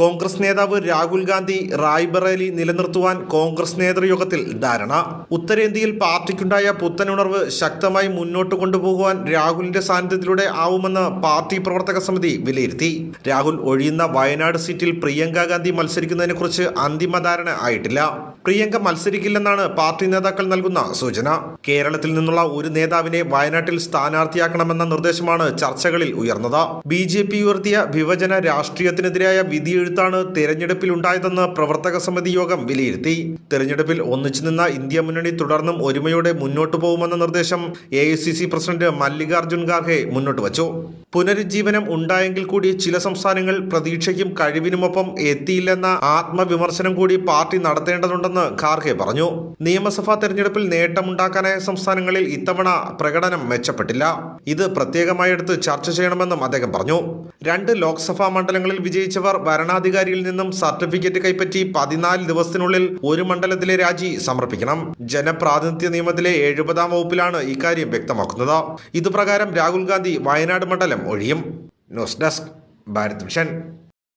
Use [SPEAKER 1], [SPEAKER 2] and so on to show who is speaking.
[SPEAKER 1] കോൺഗ്രസ് നേതാവ് രാഹുൽ ഗാന്ധി റായ്ബറേലി നിലനിർത്തുവാൻ കോൺഗ്രസ് നേതൃയോഗത്തിൽ ധാരണ. ഉത്തരേന്ത്യയിൽ പാർട്ടിക്കുണ്ടായ പുത്തനുണർവ് ശക്തമായി മുന്നോട്ട് കൊണ്ടുപോകുവാൻ രാഹുലിന്റെ സാന്നിധ്യത്തിലൂടെ ആവുമെന്ന് പാർട്ടി പ്രവർത്തക സമിതി വിലയിരുത്തി. രാഹുൽ ഒഴിയുന്ന വയനാട് സീറ്റിൽ പ്രിയങ്ക ഗാന്ധി മത്സരിക്കുന്നതിനെക്കുറിച്ച് അന്തിമ ധാരണ ആയിട്ടില്ല. പ്രിയങ്ക മത്സരിക്കില്ലെന്നാണ് പാർട്ടി നേതാക്കൾ നൽകുന്ന സൂചന. കേരളത്തിൽ നിന്നുള്ള ഒരു നേതാവിനെ വയനാട്ടിൽ സ്ഥാനാർത്ഥിയാക്കണമെന്ന നിർദ്ദേശമാണ് ചർച്ചകളിൽ ഉയർന്നത്. ബി ഉയർത്തിയ വിഭജന രാഷ്ട്രീയത്തിനെതിരായ വിധിയെഴുത്താണ് തെരഞ്ഞെടുപ്പിൽ ഉണ്ടായതെന്ന് പ്രവർത്തക സമിതി യോഗം വിലയിരുത്തി. തെരഞ്ഞെടുപ്പിൽ ഒന്നിച്ചു നിന്ന ഇന്ത്യ മുന്നണി തുടർന്നും ഒരുമയോടെ മുന്നോട്ടു പോകുമെന്ന നിർദ്ദേശം എ പ്രസിഡന്റ് മല്ലികാർജുൻ ഖാർഗെ മുന്നോട്ട് വച്ചു. പുനരുജ്ജീവനം ഉണ്ടായെങ്കിൽ കൂടി ചില സംസ്ഥാനങ്ങൾ പ്രതീക്ഷയ്ക്കും കഴിവിനുമൊപ്പം എത്തിയില്ലെന്ന ആത്മവിമർശനം കൂടി പാർട്ടി നടത്തേണ്ടതുണ്ടെന്ന് ഖാർഗെ പറഞ്ഞു. നിയമസഭാ തെരഞ്ഞെടുപ്പിൽ നേട്ടമുണ്ടാക്കാനായ സംസ്ഥാനങ്ങളിൽ ഇത്തവണ പ്രകടനം മെച്ചപ്പെട്ടില്ല. ഇത് പ്രത്യേകമായി എടുത്ത് ചർച്ച ചെയ്യണമെന്നും അദ്ദേഹം പറഞ്ഞു. രണ്ട് ലോക്സഭാ മണ്ഡലങ്ങളിൽ വിജയിച്ചവർ വരണാധികാരിയിൽ നിന്നും സർട്ടിഫിക്കറ്റ് കൈപ്പറ്റി പതിനാല് ദിവസത്തിനുള്ളിൽ ഒരു മണ്ഡലത്തിലെ രാജി സമർപ്പിക്കണം. ജനപ്രാതിനിധ്യ നിയമത്തിലെ എഴുപതാം വകുപ്പിലാണ് ഇക്കാര്യം വ്യക്തമാക്കുന്നത്. ഇതുപ്രകാരം രാഹുൽ ഗാന്ധി വയനാട് മണ്ഡലം ഒഴിയും. News desk Bharat vision